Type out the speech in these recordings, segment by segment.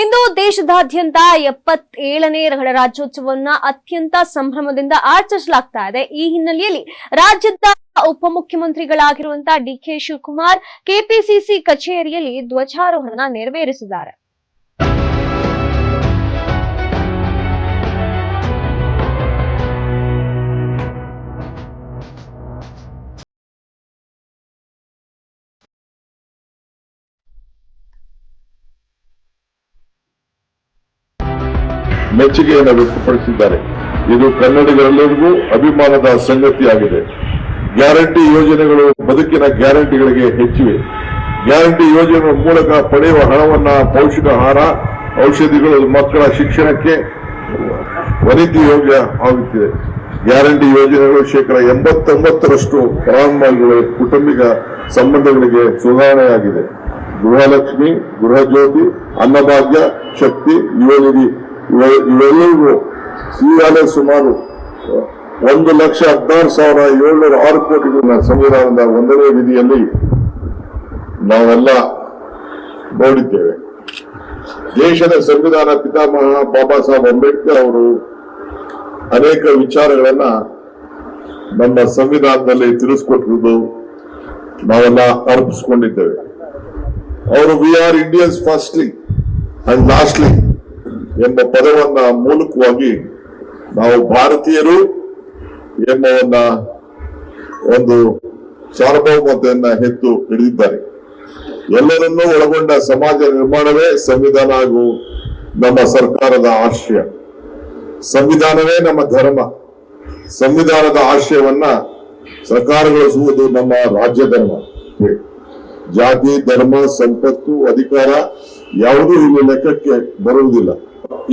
ಇಂದು ದೇಶದಾದ್ಯಂತ ಎಪ್ಪತ್ತೇಳನೇ ಗಣರಾಜ್ಯೋತ್ಸವವನ್ನ ಅತ್ಯಂತ ಸಂಭ್ರಮದಿಂದ ಆಚರಿಸಲಾಗ್ತಾ ಇದೆ. ಈ ಹಿನ್ನೆಲೆಯಲ್ಲಿ ರಾಜ್ಯದ ಉಪಮುಖ್ಯಮಂತ್ರಿಗಳಾಗಿರುವಂತಹ ಡಿಕೆ ಶಿವಕುಮಾರ್ ಕೆಪಿಸಿಸಿ ಕಚೇರಿಯಲ್ಲಿ ಧ್ವಜಾರೋಹಣ ನೆರವೇರಿಸಿದ್ದಾರೆ. ಮೆಚ್ಚುಗೆಯನ್ನು ವ್ಯಕ್ತಪಡಿಸಿದ್ದಾರೆ ಇದು ಕನ್ನಡಿಗರೆಲ್ಲರಿಗೂ ಅಭಿಮಾನದ ಸಂಗತಿಯಾಗಿದೆ. ಗ್ಯಾರಂಟಿ ಯೋಜನೆಗಳು ಬದುಕಿನ ಗ್ಯಾರಂಟಿಗಳಿಗೆ ಹೆಚ್ಚಿವೆ. ಗ್ಯಾರಂಟಿ ಯೋಜನೆಗಳ ಮೂಲಕ ಪಡೆಯುವ ಹಣವನ್ನ ಪೌಷ್ಟಿಕಾಹಾರ ಔಷಧಿಗಳು ಮಕ್ಕಳ ಶಿಕ್ಷಣಕ್ಕೆ ವನಿತಿ ಯೋಗ್ಯ ಆಗುತ್ತಿದೆ. ಗ್ಯಾರಂಟಿ ಯೋಜನೆಗಳು ಶೇಕಡ ಎಂಬತ್ತೊಂಬತ್ತರಷ್ಟು ಫಲಾನುಭವಿಗಳ ಕುಟುಂಬಿಕ ಸಂಬಂಧಗಳಿಗೆ ಸುಧಾರಣೆಯಾಗಿದೆ. ಗೃಹಲಕ್ಷ್ಮಿ, ಗೃಹಜ್ಯೋತಿ, ಅನ್ನಭಾಗ್ಯ, ಶಕ್ತಿ, ಯುವನಿಧಿ ಇವೆಲ್ಲವೂ ಈಗಾಗಲೇ ಸುಮಾರು ಒಂದು ಲಕ್ಷ ಹದಿನಾರು ಸಾವಿರ ಏಳ್ನೂರ ಆರು ಕೋಟಿಗಳ ಸಂವಿಧಾನದ ಒಂದನೇ ವಿಧಿಯಲ್ಲಿ ನಾವೆಲ್ಲ ನೋಡಿದ್ದೇವೆ. ದೇಶದ ಸಂವಿಧಾನ ಪಿತಾಮಹ ಬಾಬಾ ಸಾಹೇಬ್ ಅಂಬೇಡ್ಕರ್ ಅವರು ಅನೇಕ ವಿಚಾರಗಳನ್ನ ನಮ್ಮ ಸಂವಿಧಾನದಲ್ಲಿ ತಿಳಿಸ್ಕೊಟ್ಟಿರುವುದು ನಾವೆಲ್ಲ ಅರ್ಪಿಸ್ಕೊಂಡಿದ್ದೇವೆ. ಅವರು we are Indians firstly and lastly ಎಂಬ ಪದವನ್ನ ಮೂಲಕವಾಗಿ ನಾವು ಭಾರತೀಯರು ಎಂಬವನ್ನ ಒಂದು ಸಾರ್ವಭೌಮತೆಯನ್ನ ಎತ್ತು ಹಿಡಿದಿದ್ದಾರೆ. ಎಲ್ಲರನ್ನೂ ಒಳಗೊಂಡ ಸಮಾಜ ನಿರ್ಮಾಣವೇ ಸಂವಿಧಾನ ಹಾಗೂ ನಮ್ಮ ಸರ್ಕಾರದ ಆಶಯ. ಸಂವಿಧಾನವೇ ನಮ್ಮ ಧರ್ಮ. ಸಂವಿಧಾನದ ಆಶಯವನ್ನ ಸರ್ಕಾರಗೊಳಿಸುವುದು ನಮ್ಮ ರಾಜ್ಯ ಧರ್ಮ. ಜಾತಿ, ಧರ್ಮ, ಸಂಪತ್ತು, ಅಧಿಕಾರ ಯಾವುದೂ ಇಲ್ಲಿ ಲೆಕ್ಕಕ್ಕೆ ಬರುವುದಿಲ್ಲ.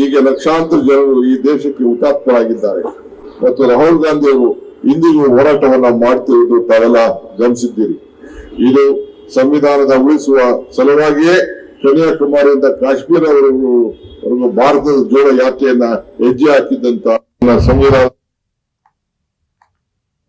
ಈಗ ಲಕ್ಷಾಂತರ ಜನರು ಈ ದೇಶಕ್ಕೆ ಹುತಾತ್ಮರಾಗಿದ್ದಾರೆ. ಮತ್ತು ರಾಹುಲ್ ಗಾಂಧಿ ಅವರು ಇಂದಿಗೂ ಹೋರಾಟವನ್ನ ಮಾಡ್ತಿರುವುದು ತಾವೆಲ್ಲ ಗಮನಿಸಿದ್ದೀರಿ. ಇದು ಸಂವಿಧಾನದ ಉಳಿಸುವ ಸಲುವಾಗಿಯೇ ಕನ್ಯಾಕುಮಾರಿಯಿಂದ ಕಾಶ್ಮೀರವರೆಗೂ ಭಾರತದ ಜೋಡ ಯಾತ್ರೆಯನ್ನ ಹೆಜ್ಜೆ ಹಾಕಿದ್ದಂತ ಸಂವಿಧಾನ